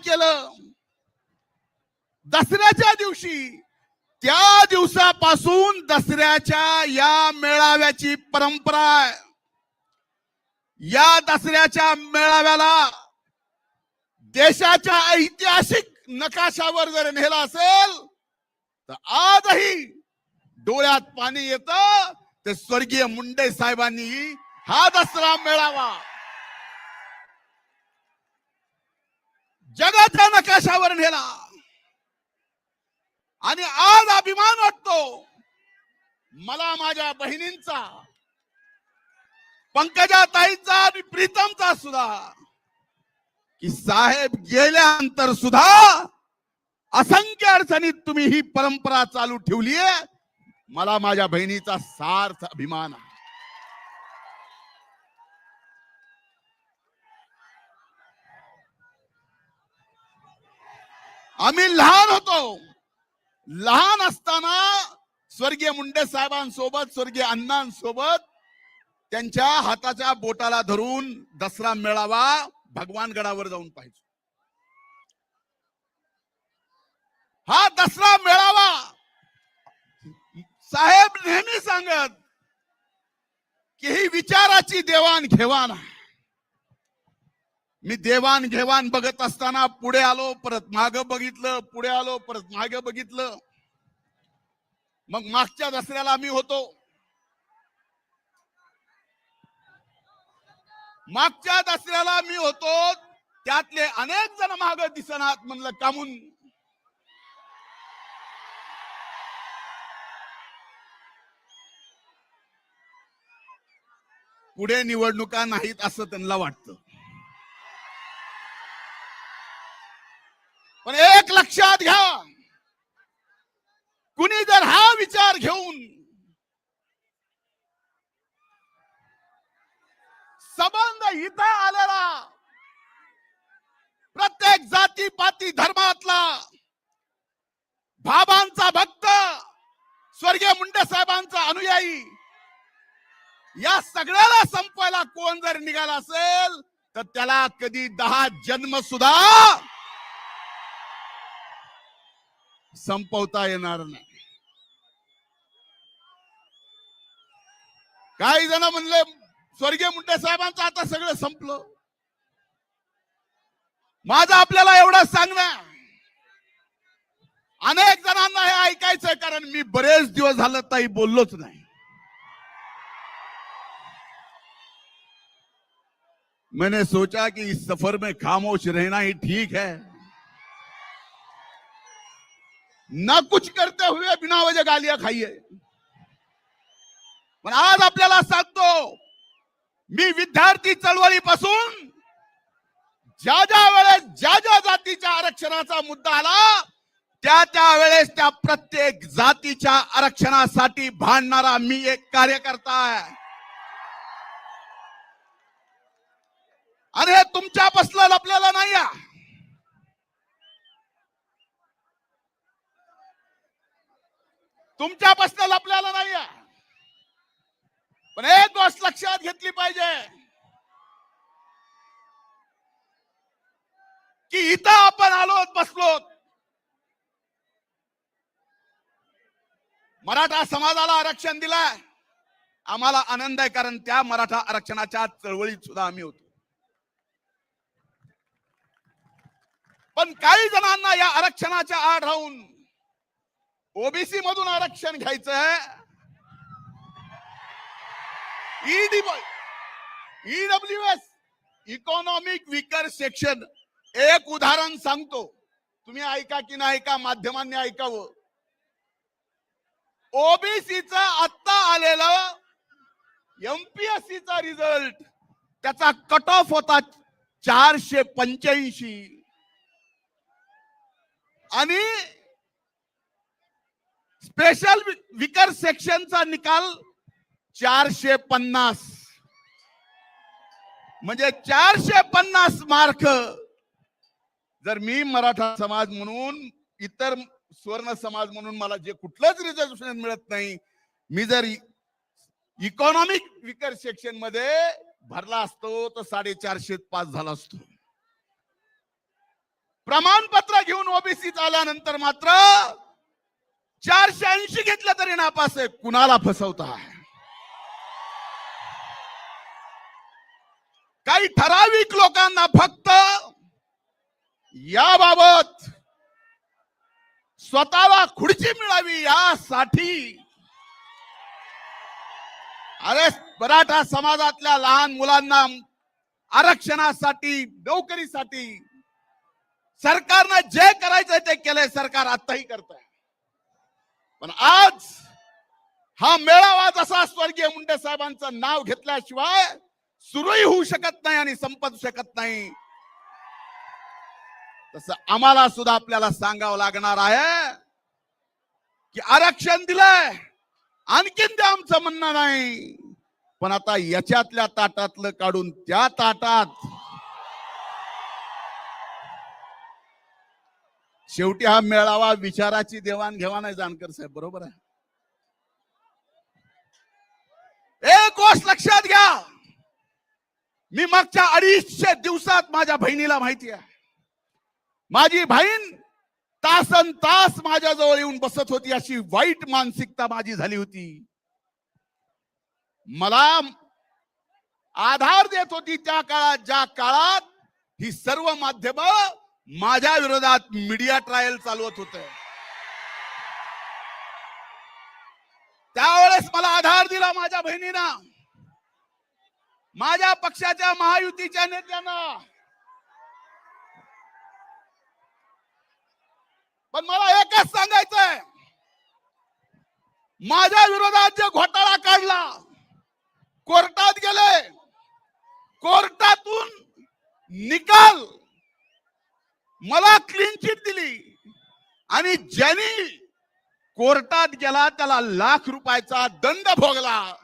केलं. दसऱ्याच्या दिवशी त्या दिवसापासून दसऱ्याच्या या मेळाव्याची परंपरा आहे. या दसऱ्याच्या मेळाव्याला देशाच्या ऐतिहासिक नकाशावर जर नेला असेल तर आजही डोळ्यात पाणी येतं. ते स्वर्गीय मुंडे साहेबांनी हा दसरा मेळावा जगाच्या नकाशावर नेला आणि आज अभिमान वाटतो मला माझ्या बहिणींचा पंकजा ताईचा आणि प्रीतमचा सुद्धा की साहेब गेल्यानंतर सुद्धा असंख्य अडचणीत तुम्ही ही परंपरा चालू ठेवलीये. मला माझ्या बहिणीचा सार्थ अभिमान आहे. आम्ही लहान होतो. लहान असताना स्वर्गीय मुंडे साहेबांसोबत स्वर्गीय अण्णांसोबत त्यांच्या हाताच्या बोटाला धरून दसरा मेळावा भगवानगडावर जाऊन पाहिजे हा दसरा मेळावा साहेब नेहमी सांगत की ही विचाराची देवाण घेवाण आहे. मी देवाण घेवाण बघत असताना पुढे आलो परत माग बघितलं पुढे आलो परत मागे बघितलं. मग मागच्या दसऱ्याला मी होतो. मागच्या दसऱ्याला मी होतो. त्यातले अनेक जण माग दिसनात म्हणलं कामून. पुढे निवडणुका नाहीत असं त्यांना वाटतं पण एक लक्षात घ्या कुणी जर हा घेऊन संबंध इथं आलेला प्रत्येक जाती पाती धर्मातला बाबांचा भक्त स्वर्गीय मुंडे साहेबांचा अनुयायी या सगळ्याला संपवायला कोण जर निघाला असेल तर त्याला कधी दहा जन्म सुद्धा संपवता येणार नाही. काही जण म्हणले स्वर्गीय मुंडे साहेबांचं आता सगळं संपलं. माझं आपल्याला एवढं सांगणं. अनेक जणांना हे ऐकायचंय कारण मी बरेच दिवस झालं ताई बोललोच नाही. मैंने सोचा कि इस सफर में खामोश रहना ही ठीक है। ना कुछ करते हुए बिना वजह गालियां खाइए। पण आज आपल्याला सांगतो मी विद्यार्थी चळवळीपासून ज्या ज्या वेळेस ज्या ज्या जातीच्या आरक्षणाचा मुद्दा आला त्या त्या वेळेस त्या प्रत्येक जातीच्या आरक्षणासाठी भांडणारा मी एक कार्यकर्ता आहे अरे हे तुमच्या आपल्याला नाही आहे. तुमच्या बसलं आपल्याला नाही आहे. पण एक गोष्ट लक्षात घेतली पाहिजे. की इथं आपण आलो बसलो मराठा समाजाला आरक्षण दिलाय. आम्हाला आनंद आहे कारण त्या मराठा आरक्षणाच्या चळवळीत सुद्धा आम्ही होतो. पण काही जणांना या आरक्षणाच्या आड राहून ओबीसी मधून आरक्षण घ्यायचं आहे EW S economic weaker section एक उदाहरण सांगतो. तुम्ही ऐका की नाही ऐका माध्यमांनी ऐकावं. ओबीसीचा आत्ता आलेलं एमपीएससी चा रिझल्ट त्याचा कट ऑफ होता चारशे पंच्याऐंशी. आणि स्पेशल विकर सेक्शनचा निकाल चारशे पन्नास. म्हणजे चारशे पन्नास मार्क. जर मी मराठा समाज म्हणून इतर स्वर्ण समाज म्हणून मला जे कुठलंच रिझर्वेशन मिळत नाही मी जर इकॉनॉमिक विकर सेक्शनमध्ये भरला असतो तर साडेचारशे पास झाला असतो. प्रमाणपत्र घेऊन ओबीसी आल्यानंतर मात्र चारशे ऐंशी घेतलं तरी नापास आहे. कुणाला फसवताय काही ठराविक लोकांना फक्त याबाबत स्वतःला खुर्ची मिळावी यासाठी अरे मराठा समाजातल्या लहान मुलांना आरक्षणासाठी नोकरीसाठी सरकारनं जे करायचंय ते केलंय सरकार आताही करत आहे पण आज हा मेळावा जसा स्वर्गीय मुंडे साहेबांचं नाव घेतल्याशिवाय सुरळी होऊ शकत नाही आणि संपत शकत नाही. तसं आम्हाला सुद्धा आपल्याला सांगावं लागणार आहे की आरक्षण दिलंय. आणखीन ते आमचं म्हणणं नाही. पण आता याच्यातल्या ताटातलं काढून त्या ताटात शेवटी हा मेळावा विचाराची देवाणघेवाण आहे जानकर साहेब. बरोबर आहे? एक गोष्ट लक्षात घ्या. मी मागच्या अडीचशे दिवसात माझ्या बहिणीला माहिती आहे. माझी बहीण तासन तास माझ्याजवळ येऊन बसत होती अशी वाईट मानसिकता माझी झाली होती. मला आधार देत होती त्या काळात ज्या काळात ही सर्व माध्यम माझ्या विरोधात मीडिया ट्रायल चालवत होत. त्यावेळेस मला आधार दिला माझ्या बहिणीनं. माझ्या पक्षाच्या महायुतीच्या नेत्यांना. पण मला एकच सांगायचंय. माझ्या विरोधात जे घोटाळा काढला कोर्टात गेले कोर्टातून निकाल मला क्लीन चिट दिली. आणि ज्यांनी कोर्टात गेला त्याला लाख रुपयाचा दंड भोगला.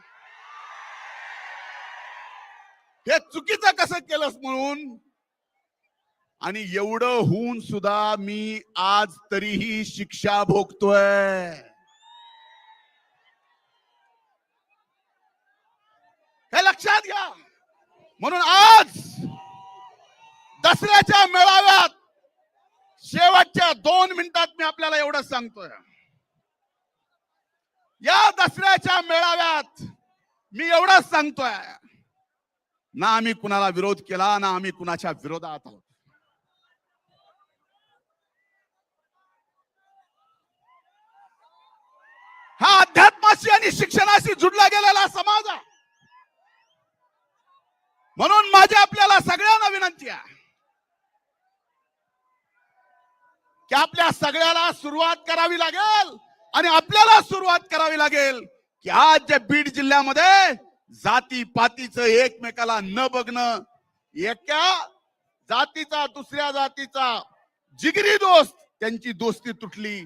हे चुकीचं कसं केलंस म्हणून? आणि एवढं होऊन सुद्धा मी आज तरीही शिक्षा भोगतोय. हे लक्षात घ्या. म्हणून आज दसऱ्याच्या मेळाव्यात शेवटच्या दोन मिनिटात मी आपल्याला एवढं सांगतोय. या दसऱ्याच्या मेळाव्यात मी एवढंच सांगतोय. ना आम्ही कुणाला विरोध केला ना आम्ही कुणाच्या विरोधात आहोत. हा अध्यात्माशी आणि शिक्षणाशी जुडला गेलेला समाज आहे. म्हणून माझी आपल्याला सगळ्यांना विनंती आहे की आपल्या सगळ्याला सुरुवात करावी लागेल आणि आपल्याला सुरुवात करावी लागेल की आज जे बीड जिल्ह्यामध्ये जाती पातीचं एकमेकाला न बघणं एका जातीचा दुसऱ्या जातीचा जिगरी दोस्त त्यांची दोस्ती तुटली.